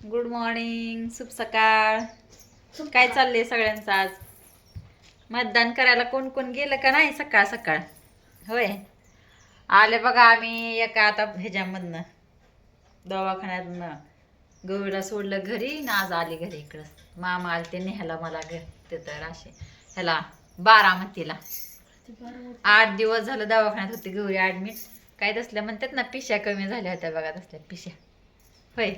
Good morning शुभ सकाळ. काय चाललंय सगळ्यांचं आज? मतदान करायला कोण कोण गेलं का नाही सकाळ सकाळ? होय. आले बघा आम्ही एका आता ह्याच्यामधनं दवाखान्यातनं. गौरीला सोडलं घरी ना आज आले घरी इकडं. मामा आले ते न्यायला मला घर तिथं राशी. ह्याला बारामतीला. आठ दिवस झालं दवाखान्यात होती गौरी ॲडमिट काय तसल्या म्हणतात ना पिशा कमी झाल्या होत्या बघा तसल्या पिशा होय.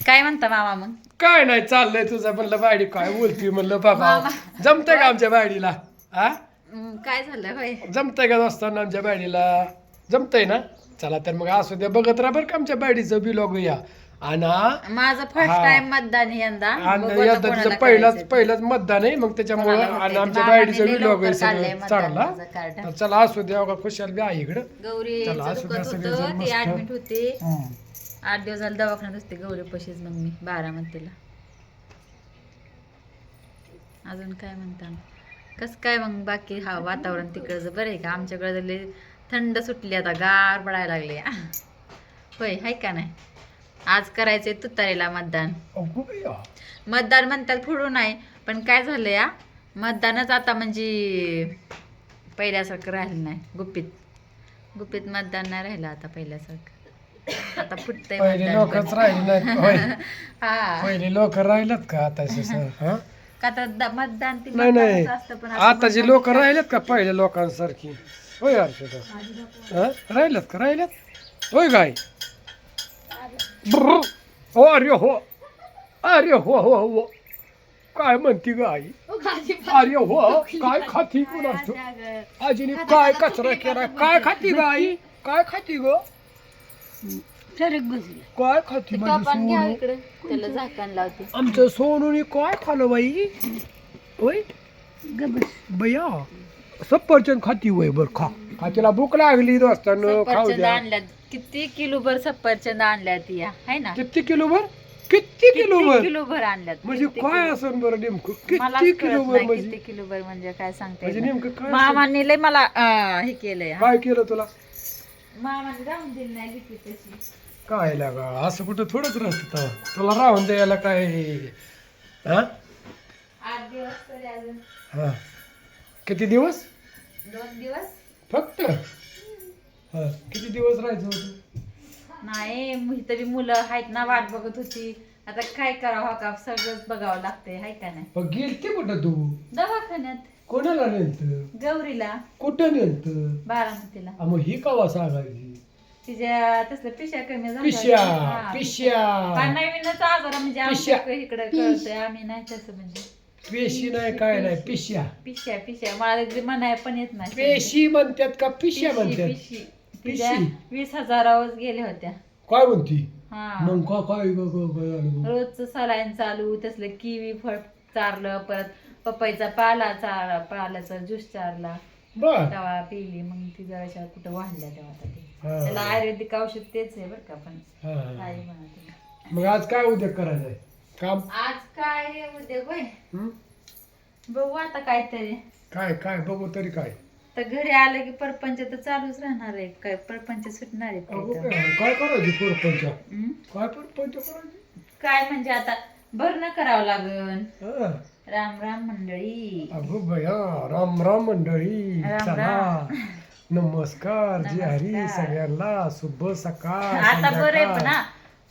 काय म्हणता मामा मग काय नाही चाललंय तुझं म्हणलं बायडी काय बोलती म्हणलं बाबा. जमतंय का आमच्या बायडीला हा हम्म, काय झालं होय जमतंय का दोस्तांना आमच्या बायडीला जमतंय ना चला तर मग असू द्या बघत राहा बरं का आमच्या बायडीचं बिलॉग या आणि माझं फर्स्ट हा. टाइम मतदान यंदा आणि बघू आता यंदा कोणाला तिचं पहिलाच करायचंय. पहिलाच मतदान आहे मग त्याच्यामुळं कोणाला आणि होतंय? आमच्या मामाने बायडीचं लई बिलॉग लवकर आहे काढलंय सगळं मतदान चांगला माझं कार्ड. तर चला असू द्या बघा खुशाल बी आहे इकडं गौरी चला, असू द्या दुखत सगळेजण होतं ती मस्त. ऍडमिट होती हम्म. आठ दिवस झाले दवाखान्यात असते गौरी पशीच मग मी बारामतीला अजून काय म्हणता? कसं काय मग बाकी हा वातावरण तिकडचं? बरं आहे का? आमच्याकडे लय थंड सुटली आता गार पडायला लागली. होय हाय का नाही? आज करायचंय तुतारीला मतदान. मतदान म्हणतात पुढून नाही पण काय झालं या मतदानच आता म्हणजे पहिल्यासारखं राहिलं नाही गुपित. गुपित मतदान नाही राहिलं आता पहिल्यासारखं. आता फुटतंय पहिले मतदान लोकच पण. राहिले नाहीत होय. हा. पहिले लोक राहिलेत का आता हा? का तर द- मतदान ते नाही नाही. मतदानच असतं पण आता आताची लोक राहिलेत का पहिल्या लोकांसारखी? होय हर्षदा. हा? राहिलेत का राहिलेत? होय गाय. ब्रr. हो अरे हो. अरे हो हो हो. काय म्हणती गाय अरे हो काय खाती कुणास ठाऊक? आजीने काय कचरा केला? काय खाती गाई? काय खाती ग? काय खाती माझी टोपण घ्या सोनू? इकडे. त्याला झाकण लावते. आमचं सोनूने काय खाल्लं बाई? होय? बया सफरचंद खाती वय बर खा. खा तिला भूक लागली दोस्तानं खाऊ सफरचंद द्या आणल्यात किती किलो भर सफरचंद आणल्यात या? हाय ना? किती किलो भर किती किलो किती भर किलो भर आणल्यात? म्हणजे किती काय किलो? असं बरं नेमकं? किती किलो भर नाही म्हणजे किती किलो भर म्हणजे काय सांगते म्हणजे नेमकं काय? मामाने लय मला अं, हे केलंय. काय केलं तुला? मामाने राहून दिली नाही तशी. काय लागा असं कुठं थोडंच राहत तुला राहून द्यायला काय हा? आठ दिवस तरी अजून. हा. किती दिवस? दोन दिवस. फक्त? हा. किती दिवस राहायचं होतं? नाही मग इथं बी मुलं आहेत ना वाट बघत होती. आता काय करावं का? सगळंच बघावं लागतंय हाय का नाही? मग गेलते कुठं तू? दवाखान्यात. कोणाला नेलत? गौरीला. कुठं नेलत? बारामतीला. आ, मग ही कवा सांगायची? तिच्या तसलं पिशा कमी झाल्या. पिश्या. हा. पिश्या नवीनच आजार म्हणजे पिशा. आमच्या इकडे कळतंय आम्ही नाही तसं म्हणजे. पेशी नाही काय नाही पिश्या पिशा पिशा मला म्हणाय पण येत नाही. पेशी म्हणतात का पिश्या पिशी, म्हणतात? पिशी. तिच्या पिशी. वीस हजारावर गेल्या होत्या. काय म्हणती? हा. मग का काय ग- ग- काय झालं? रोजचं सलाईन चालू तसलं किवी फळ चारलं परत पपईचा पाला चार पाल्याचा ज्यूस चारला. बर. तवा पिली मग ती जराशा कुठं वाढल्या तेव्हा आता ते. हा. त्याला आयुर्वेदिक औषध तेच आहे बरं का पण हा. मग आज काय उद्या करायचंय? काम? आज काय उद्या होय? हं? बघू आता काहीतरी. काय काय? बघू तरी काय. तर घरी आलं की परपंच तर चालूच राहणार आहे. काय परपंच सुटणार आहे काय तर. काय काय करायची परपंच? हं? काय परपंच करायची? काय म्हणजे आता भरणं करावं लागन. हा. राम राम मंडळी. अगो बया राम राम मंडळी राम चला. राम. नमस्कार जी हरी नमस्कार. सगळ्यांना. शुभ सकाळ आता बरं आहे पण संध्याकाळ. हा.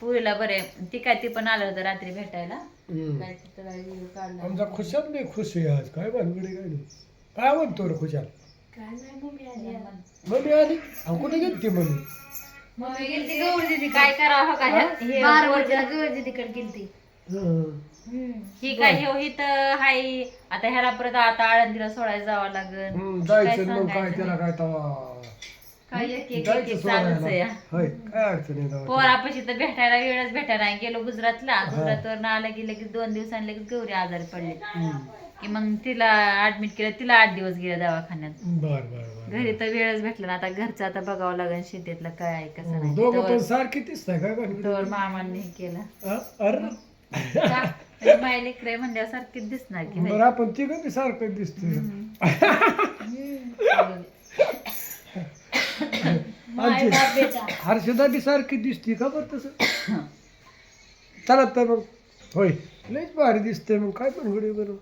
पुरीला बरं आहे. ती काय ती पण आलं होतं रात्री भेटायला. हं. काय तिथं video काढला. आमचा खुशाल नाही खुश आहे आज. काय भानगडी काय नाही काय म्हणतो रे खुशाल? मम्मी आली अहो, कुठे गेली ती मम्मी? मम्मी गेलती गौरी दिदी काय करावं हो का ह्या- हे पोरगं- हं. ही काय हे ही तर हाय. आता ह्याला परत आता आळंदीला सोडायला जावं काय जायचं मग काय त्याला काय तवा? काय एक एक एक जायचं एक चालूच आहे. सोडायला होय काय अडचण आहे तेव्हा? पोरापाशी तर भेटायला वेळच भेटायला नाही. गेलो गुजरातला. गुजरातवर आलं की लगेच दोन दिवसांनी लगेच गौरी आजारी पडले. की मग तिला ऍडमिट केलं. तिला आठ दिवस गेल्या दवाखान्यात. बर बर बर घरी तर वेळच भेटला ना आता घरचं आता बघावं लागेल शेतीतलं काय आहे कसं नाही. दोघं पण तोवर- सारखी दिसताय काय? तोवर मामांनी हे केलं. अ- अरे. का? म्हणजे माय लेकरं म्हणल्यावर सारखीच दिसणार की नाही बरं आपण तिघं बी सारखं दिसतोय. हर्षदा बी सारखी दिसती का बरं तसं? चला तर मग होय लयच भारी दिसते मग काय पण बरं.